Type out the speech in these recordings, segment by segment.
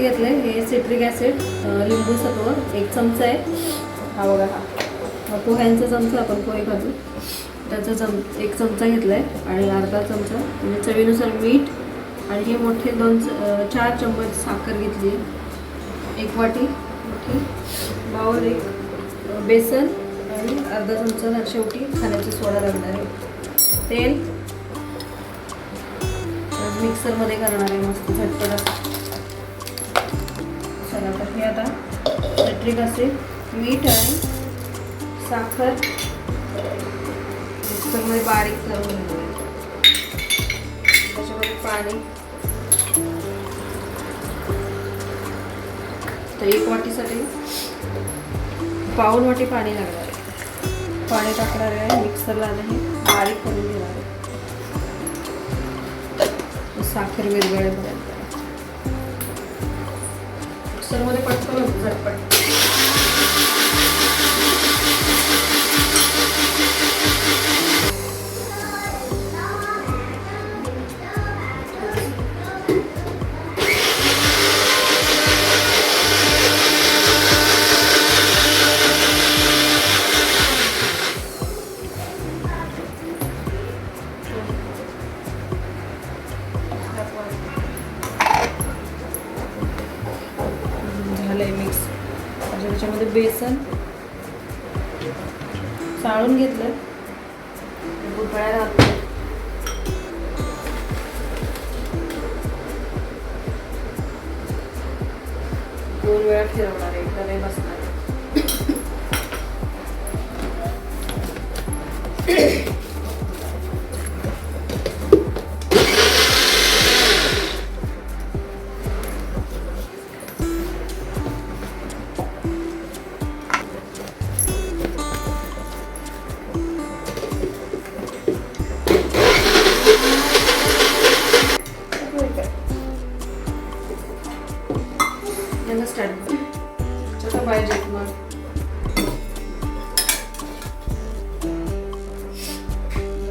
घेतलं आहे हे सिट्रिक ॲसिड लिंबू सत्व एक चमचा आहे. हा बघा हा. पोह्यांचा चमचा आपण पोहे खातो. त्याचा चम एक चमचा घेतला आहे आणि अर्धा चमचा. म्हणजे चवीनुसार मीठ आणि हे मोठे दोन चार चम्मच साखर घेतली एक वाटी मोठी. बावर एक बेसन आणि अर्धा चमचा शेवटी खाण्याचा सोडा लागणार आहे. तेल. मिक्सरमध्ये करणार आहे मस्त झटपट आता हे आता. सिट्रिक असेल मीठ आणि साखर. मिक्सरमध्ये बारीक करून घेऊया. त्याच्यामध्ये पाणी. तर एक वाटीसाठी पाऊन वाटी पाणी लागणार आहे. पाणी टाकणार आहे मिक्सरला आता हे बारीक करून घेणार आहे. साखर विरघळेपर्यंत मिक्सरमध्ये पटकन झटपट झालं आहे मिक्स म्हणजे त्याच्यामध्ये बेसन चाळून घेतलं गुठळ्या घातल्या दोन वेळा फिरवणार आहे एकदा नाही बसणार आहे.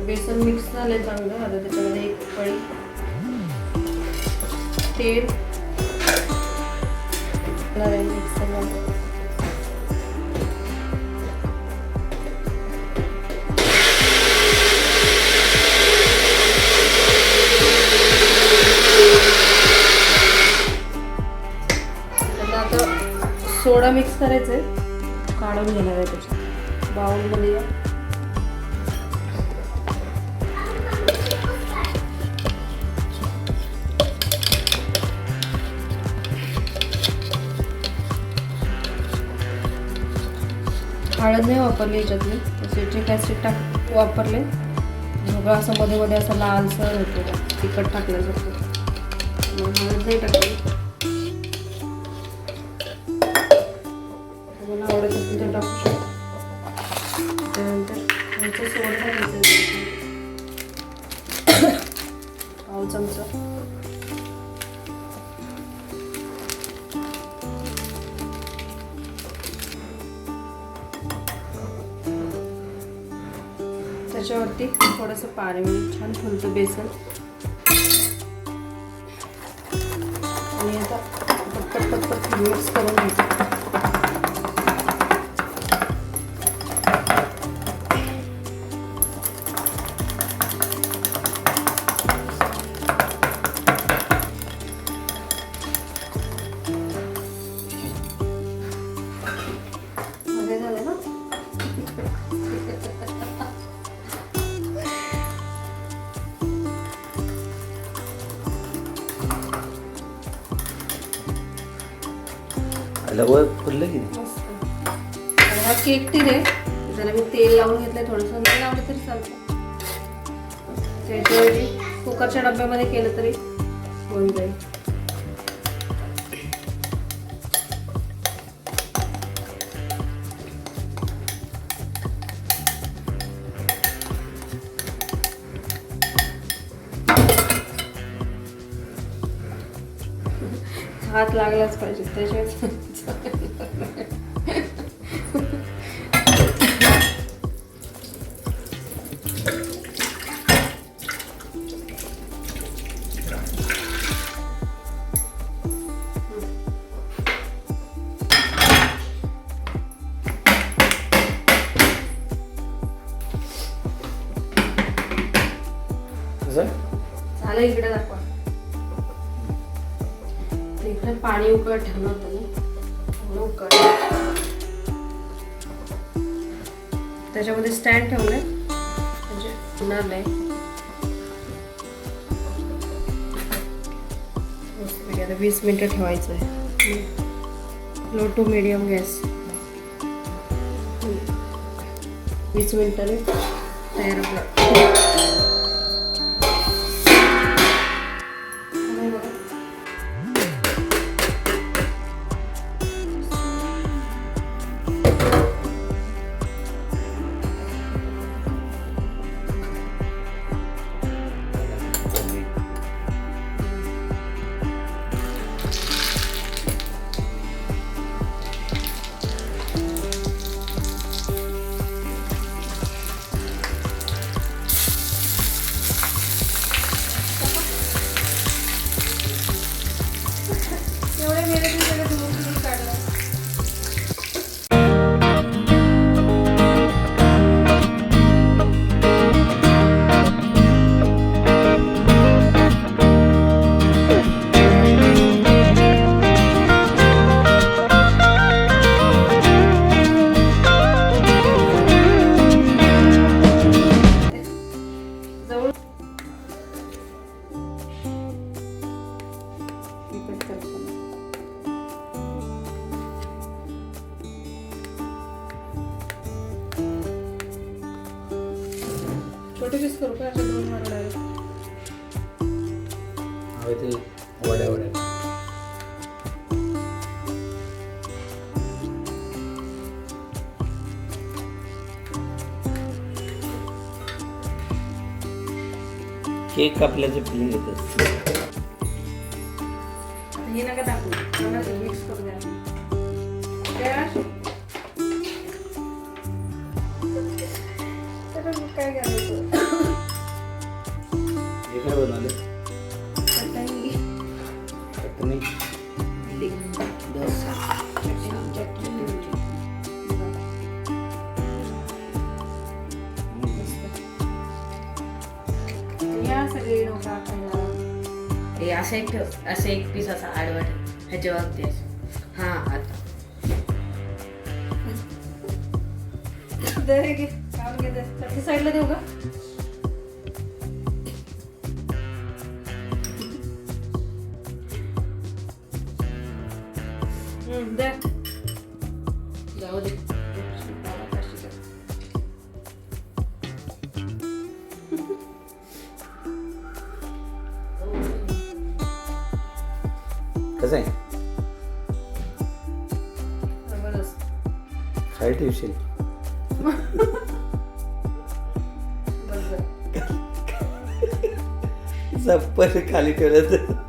बेसन मिक्स झालंय चांगलं. आता त्याच्यामध्ये एक पळी तेल. मिक्स त्याला आता सोडा मिक्स करायचं आहे काढून घेणार आहे त्याच्यात. बाउलमध्ये. हळद नाही वापरली याच्यातली. सिट्रिक ॲसिड टाक वापरले. सगळं असं मध्ये मध्ये असं लालसर होतो. तिखट टाकल्यासारखं. हळद नाही टाकली. तुम्हाला आवडत असेल तर टाकू शकतो. त्यानंतर ह्याचं सोडा टाकायचं पाव चमचा. त्याच्यावरती थोडंसं पाणी छान फुलतं बेसन. आणि आता पटपट पटपट मिक्स करून घेतो. आला वर फुललं की हा केक टीन आहे त्याला मी तेल लावून घेतलं थोडंसं नाही लावलं तरी चालतं. त्याच्याऐवजी कुकरच्या डब्यामध्ये केलं तरी होऊन जाईल. हात लागलाच पाहिजे त्याच्यात. मला इकडे दाखवा. इकडे पाणी उकळत ठेवलं होतं उकळलं. त्याच्यामध्ये स्टँड ठेवलंय. म्हणजे होणार नाही. आता वीस मिनिटं ठेवायचं आहे लो टू मिडियम गॅस वीस मिनिटाने तयार आपलं पीस करू का? असे दोन वड्या वड्या. केक कापल्याचं फिलिंग येतं हे नका टाकू मिक्स द्या. मग काय करायचं चटणी या सगळे लोक खायला हे असं एक ठेव असं एक पीस असा आडवा ठेव ह्याच्यावरती असं हा आता दे रे घे. काढून घे दे. चटणी साईडला देऊ का जाऊ दे कसं आहे खाली ठेवशील. चप्पल खाली ठेवलं तर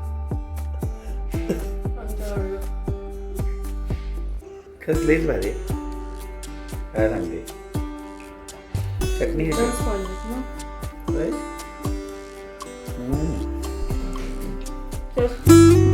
कसलीच भारी आहे. काय सांगते चटणी कशी